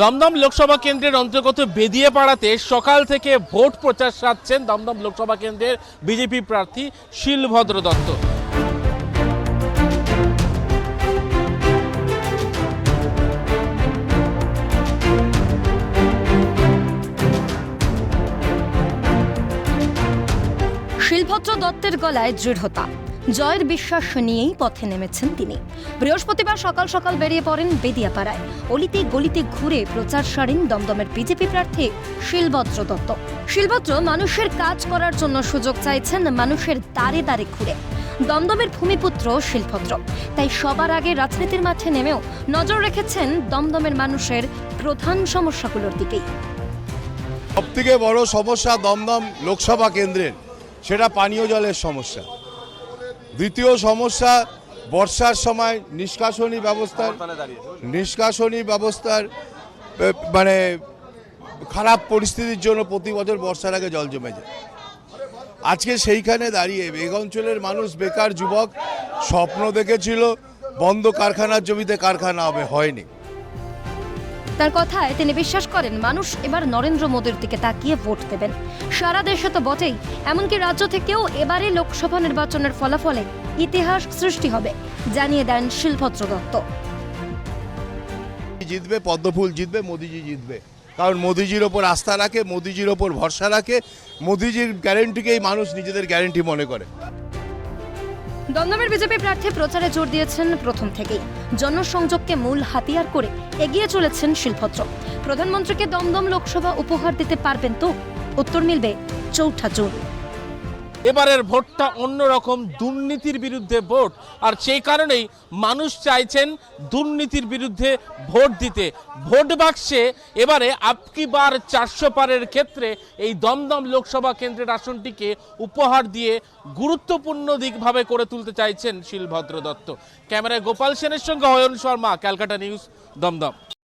দমদম লোকসভা কেন্দ্রের অন্তর্গত বেদিয়েপাড়াতে সকাল থেকে ভোট প্রচার সারছেন দমদম লোকসভা কেন্দ্রের বিজেপি প্রার্থী শিলভদ্র দত্ত। শিলভদ্র দত্তের গলায় দৃঢ়তা। জয়ের বিশ্বাস নিয়েই পথে নেমেছেন তিনি। বৃহস্পতিবার সকাল সকাল বেরিয়ে পড়েন বেদিয়াপাড়ায়। অলিতে গলিতে ঘুরে প্রচার সারেন দমদমের বিজেপি প্রার্থী শিলভদ্র দত্ত। শিলভদ্র মানুষের কাজ করার জন্য সুযোগ চাইছেন মানুষের দ্বারে দ্বারে ঘুরে। দমদমের ভূমিপুত্র শিলভদ্র। তাই সবার আগে রাজনীতির মাঠে নেমেও নজর রেখেছেন দমদমের মানুষের প্রধান সমস্যাগুলোর দিকেই। সবথেকে বড় সমস্যা দমদম লোকসভা কেন্দ্রের, সেটা পানীয় জলের সমস্যা। দ্বিতীয় সমস্যা বর্ষার সময় নিষ্কাশনী ব্যবস্থার নিষ্কাশনী ব্যবস্থার মানে খারাপ পরিস্থিতির জন্য প্রতি বছর বর্ষার আগে জল জমে যায়। আজকে সেইখানে দাঁড়িয়ে এই অঞ্চলের মানুষ বেকার যুবক স্বপ্ন দেখেছিল বন্ধ কারখানার জমিতে কারখানা হবে হয়নি। তার কথায় তিনি বিশ্বাস করেন মানুষ এবার নরেন্দ্র মোদীর দিকে তাকিয়ে ভোট দেবেন। সারা দেশে তো বটেই, এমনকি রাজ্য থেকেও এবারে লোকসভা নির্বাচনের ফলাফলে ইতিহাস সৃষ্টি হবে, জানিয়ে দেন শিলভদ্র দত্ত। জিতবে, পদ্মফুল জিতবে, মোদিজি জিতবে। কারণ মোদিজির ওপর আস্থা রাখে, মোদিজির ওপর ভরসা রাখে, মোদিজির গ্যারেন্টিকেই মানুষ নিজেদের গ্যারেন্টি মনে করে। দমদমের বিজেপি প্রার্থী প্রচারে জোর দিয়েছেন প্রথম থেকেই। জনসংযোগকে মূল হাতিয়ার করে এগিয়ে চলেছেন শিলভদ্র। প্রধানমন্ত্রীকে দমদম লোকসভা উপহার দিতে পারবেন তো? উত্তর মিলবে চৌঠা জুন। এবারের ভোটটা অন্যরকম দুর্নীতির বিরুদ্ধে ভোট। আর সেই কারণেই মানুষ চাইছেন দুর্নীতির বিরুদ্ধে ভোট দিতে। ভোট বাক্সে এবারে আপকি বার চারশো পারের ক্ষেত্রে এই দমদম লোকসভা কেন্দ্রের আসনটিকে উপহার দিয়ে গুরুত্বপূর্ণ দিকভাবে করে তুলতে চাইছেন শিলভদ্র দত্ত। ক্যামেরায় গোপাল সেনের সঙ্গে অয়ন শর্মা, ক্যালকাটা নিউজ, দমদম।